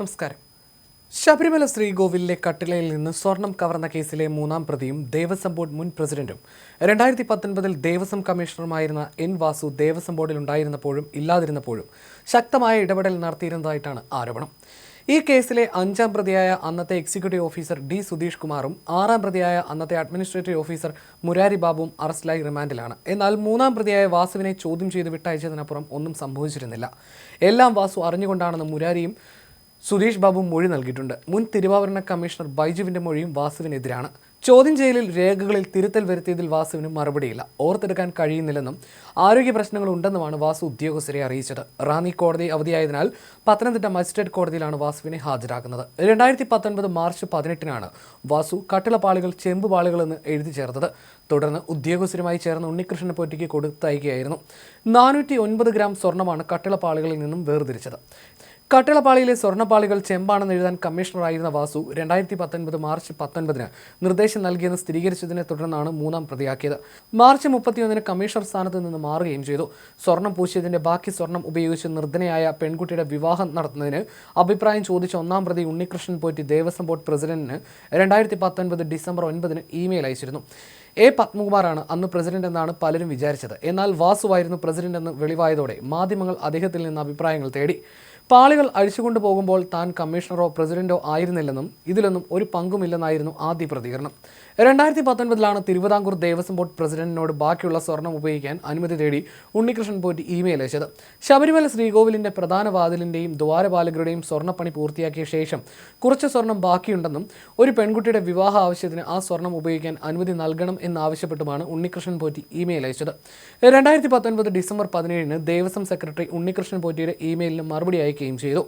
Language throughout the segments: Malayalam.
നമസ്കാരം. ശബരിമല ശ്രീകോവിലിലെ കട്ടിലയിൽ നിന്ന് സ്വർണം കവർന്ന കേസിലെ മൂന്നാം പ്രതിയും ദേവസ്വം ബോർഡ് മുൻ പ്രസിഡന്റും. രണ്ടായിരത്തി പത്തൊൻപതിൽ ദേവസ്വം കമ്മീഷണറുമായിരുന്ന എൻ വാസു ദേവസ്വം ബോർഡിൽ ഉണ്ടായിരുന്നപ്പോഴും ഇല്ലാതിരുന്നപ്പോഴും ശക്തമായ ഇടപെടൽ നടത്തിയിരുന്നതായിട്ടാണ് ആരോപണം. ഈ കേസിലെ അഞ്ചാം പ്രതിയായ അന്നത്തെ എക്സിക്യൂട്ടീവ് ഓഫീസർ ഡി സുധീഷ് കുമാറും ആറാം പ്രതിയായ അന്നത്തെ അഡ്മിനിസ്ട്രേറ്റീവ് ഓഫീസർ മുരാരി ബാബുവും അറസ്റ്റിലായി റിമാൻഡിലാണ്. എന്നാൽ മൂന്നാം പ്രതിയായ വാസുവിനെ ചോദ്യം ചെയ്ത് വിട്ടയച്ചതിനപ്പുറം ഒന്നും സംഭവിച്ചിരുന്നില്ല. എല്ലാം വാസു അറിഞ്ഞുകൊണ്ടാണെന്ന് മുരാരിയും സുധീഷ് ബാബു മൊഴി നൽകിയിട്ടുണ്ട്. മുൻ തിരുവാഭരണ കമ്മീഷണർ ബൈജുവിന്റെ മൊഴിയും വാസുവിനെതിരാണ്. ചോദ്യം ചെയ്യലിൽ രേഖകളിൽ തിരുത്തൽ വരുത്തിയതിൽ വാസുവിന് മറുപടിയില്ല. ഓർത്തെടുക്കാൻ കഴിയുന്നില്ലെന്നും ആരോഗ്യ പ്രശ്നങ്ങൾ ഉണ്ടെന്നുമാണ് വാസു ഉദ്യോഗസ്ഥരെ അറിയിച്ചത്. റാന്നി കോടതി അവധിയായതിനാൽ പത്തനംതിട്ട മജിസ്ട്രേറ്റ് കോടതിയിലാണ് വാസുവിനെ ഹാജരാക്കുന്നത്. രണ്ടായിരത്തി പത്തൊൻപത് മാർച്ച് പതിനെട്ടിനാണ് വാസു കട്ടിളപ്പാളികൾ ചെമ്പുപാളികൾ എന്ന് എഴുതി ചേർത്തത്. തുടർന്ന് ഉദ്യോഗസ്ഥരുമായി ചേർന്ന് ഉണ്ണികൃഷ്ണൻ പൊറ്റിക്ക് കൊടുത്തയക്കുകയായിരുന്നു. നാനൂറ്റി ഒൻപത് ഗ്രാം സ്വർണമാണ് കട്ടിളപ്പാളികളിൽ നിന്നും വേർതിരിച്ചത്. കട്ടിളപ്പാളിയിലെ സ്വർണപ്പാളികൾ ചെമ്പാണെന്ന് എഴുതാൻ കമ്മീഷണറായിരുന്ന വാസു രണ്ടായിരത്തി പത്തൊൻപത് മാർച്ച് പത്തൊൻപതിന് നിർദ്ദേശം നൽകിയെന്ന് സ്ഥിരീകരിച്ചതിനെ തുടർന്നാണ് മൂന്നാം പ്രതിയാക്കിയത്. മാർച്ച് മുപ്പത്തിയൊന്നിന് കമ്മീഷണർ സ്ഥാനത്ത് നിന്ന് മാറുകയും ചെയ്തു. സ്വർണം പൂശിയതിന്റെ ബാക്കി സ്വർണം ഉപയോഗിച്ച് നിർദ്ധനയായ പെൺകുട്ടിയുടെ വിവാഹം നടത്തുന്നതിന് അഭിപ്രായം ചോദിച്ച ഒന്നാം പ്രതി ഉണ്ണികൃഷ്ണൻ പോറ്റി ദേവസ്വം ബോർഡ് പ്രസിഡന്റിന് രണ്ടായിരത്തി പത്തൊൻപത് ഡിസംബർ ഒൻപതിന് ഇമെയിൽ അയച്ചിരുന്നു. എ പത്മകുമാറാണ് അന്ന് പ്രസിഡന്റ് എന്നാണ് പലരും വിചാരിച്ചത്. എന്നാൽ വാസുവായിരുന്നു പ്രസിഡന്റ് എന്ന് വെളിവായതോടെ മാധ്യമങ്ങൾ അദ്ദേഹത്തിൽ നിന്ന് അഭിപ്രായങ്ങൾ തേടി. പാളികൾ അഴിച്ചുകൊണ്ടു പോകുമ്പോൾ താൻ കമ്മീഷണറോ പ്രസിഡന്റോ ആയിരുന്നില്ലെന്നും ഇതിലൊന്നും ഒരു പങ്കുമില്ലെന്നായിരുന്നു ആദ്യ പ്രതികരണം. രണ്ടായിരത്തി പത്തൊൻപതിലാണ് തിരുവിതാംകൂർ ദേവസ്വം ബോർഡ് പ്രസിഡന്റിനോട് ബാക്കിയുള്ള സ്വർണം ഉപയോഗിക്കാൻ അനുമതി തേടി ഉണ്ണികൃഷ്ണൻ പോറ്റി ഇമെയിൽ അയച്ചത്. ശബരിമല ശ്രീകോവിലിന്റെ പ്രധാന വാതിലിന്റെയും ദ്വാരപാലകരുടെയും സ്വർണപ്പണി പൂർത്തിയാക്കിയ ശേഷം കുറച്ച് സ്വർണം ബാക്കിയുണ്ടെന്നും ഒരു പെൺകുട്ടിയുടെ വിവാഹ ആവശ്യത്തിന് ആ സ്വർണം ഉപയോഗിക്കാൻ അനുമതി നൽകണം എന്നാവശ്യപ്പെട്ടുമാണ് ഉണ്ണികൃഷ്ണൻ പോറ്റി ഇമെയിൽ അയച്ചത്. രണ്ടായിരത്തി പത്തൊൻപത് ഡിസംബർ പതിനേഴിന് ദേവസ്വം സെക്രട്ടറി ഉണ്ണികൃഷ്ണൻ പോറ്റിയുടെ ഇമെയിലിന് മറുപടി അയക്കുകയും ചെയ്തു.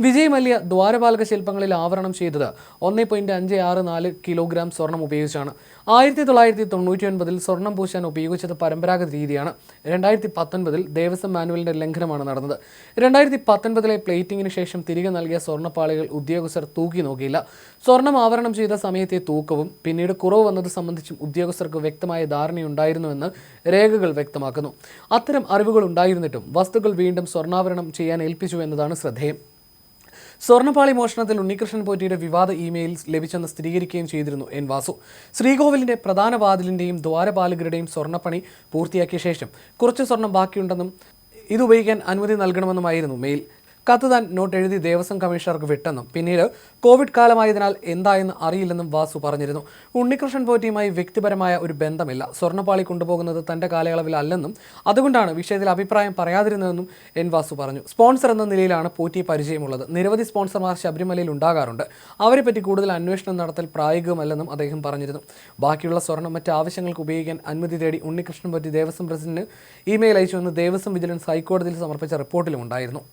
വിജയ് മല്യ ദ്വാരപാലക ശില്പങ്ങളിൽ ആവരണം ചെയ്തത് ഒന്ന് പോയിന്റ് അഞ്ച് ആറ് നാല് കിലോഗ്രാം സ്വർണം ഉപയോഗിച്ചാണ്. ആയിരത്തി തൊള്ളായിരത്തി തൊണ്ണൂറ്റി ഒൻപതിൽ സ്വർണം പൂശാൻ ഉപയോഗിച്ചത് പരമ്പരാഗത രീതിയാണ്. രണ്ടായിരത്തി പത്തൊൻപതിൽ ദേവസ്വം മാനുവലിന്റെ ലംഘനമാണ് നടന്നത്. രണ്ടായിരത്തി പത്തൊൻപതിലെ പ്ലേറ്റിംഗിന് ശേഷം തിരികെ നൽകിയ സ്വർണപ്പാളികൾ ഉദ്യോഗസ്ഥർ തൂക്കി നോക്കിയില്ല. സ്വർണം ആവരണം ചെയ്ത സമയത്തെ തൂക്കവും പിന്നീട് കുറവ് വന്നത് സംബന്ധിച്ചും ഉദ്യോഗസ്ഥർക്ക് വ്യക്തമായ ധാരണയുണ്ടായിരുന്നുവെന്ന് രേഖകൾ വ്യക്തമാക്കുന്നു. അത്തരം അറിവുകൾ ഉണ്ടായിരുന്നിട്ടും വസ്തുക്കൾ വീണ്ടും സ്വർണാഭരണം ചെയ്യാൻ ഏൽപ്പിച്ചു എന്നതാണ് ശ്രദ്ധേയം. സ്വർണപ്പാളി മോഷണത്തിൽ ഉണ്ണികൃഷ്ണൻ പോറ്റിയുടെ വിവാദ ഇമെയിൽ ലഭിച്ചെന്ന് സ്ഥിരീകരിക്കുകയും ചെയ്തിരുന്നു എൻ വാസു. ശ്രീകോവിലിന്റെ പ്രധാന വാതിലിന്റെയും ദ്വാരപാലകരുടെയും സ്വർണപ്പണി പൂർത്തിയാക്കിയ ശേഷം കുറച്ച് സ്വർണം ബാക്കിയുണ്ടെന്നും ഇത് ഉപയോഗിക്കാൻ അനുമതി നൽകണമെന്നുമായിരുന്നു മെയിൽ. കത്ത് താൻ നോട്ട് എഴുതി ദേവസ്വം കമ്മീഷണർക്ക് വിട്ടെന്നും. പിന്നീട് കോവിഡ് കാലമായതിനാൽ എന്തായെന്ന് അറിയില്ലെന്നും വാസു പറഞ്ഞിരുന്നു. ഉണ്ണികൃഷ്ണൻ പോറ്റിയുമായി വ്യക്തിപരമായ ഒരു ബന്ധമില്ല. സ്വർണപ്പാളി കൊണ്ടുപോകുന്നത് തന്റെ കാലയളവിൽ അല്ലെന്നും അതുകൊണ്ടാണ് വിഷയത്തിൽ അഭിപ്രായം പറയാതിരുന്നതെന്നും എൻ വാസു പറഞ്ഞു. സ്പോൺസർ എന്ന നിലയിലാണ് പോറ്റി പരിചയമുള്ളത്. നിരവധി സ്പോൺസർമാർ ശബരിമലയിൽ ഉണ്ടാകാറുണ്ട്. അവരെപ്പറ്റി കൂടുതൽ അന്വേഷണം നടത്തൽ പ്രായോഗികമല്ലെന്നും അദ്ദേഹം പറഞ്ഞിരുന്നു. ബാക്കിയുള്ള സ്വർണം മറ്റ് ആവശ്യങ്ങൾക്ക് ഉപയോഗിക്കാൻ അനുമതി തേടി ഉണ്ണികൃഷ്ണൻ പോറ്റി ദേവസ്വം പ്രസിഡന്റിന് ഇമെയിൽ അയച്ചുവെന്ന് ദേവസ്വം വിജിലൻസ് ഹൈക്കോടതിയിൽ സമർപ്പിച്ച റിപ്പോർട്ടിലും ഉണ്ടായിരുന്നു.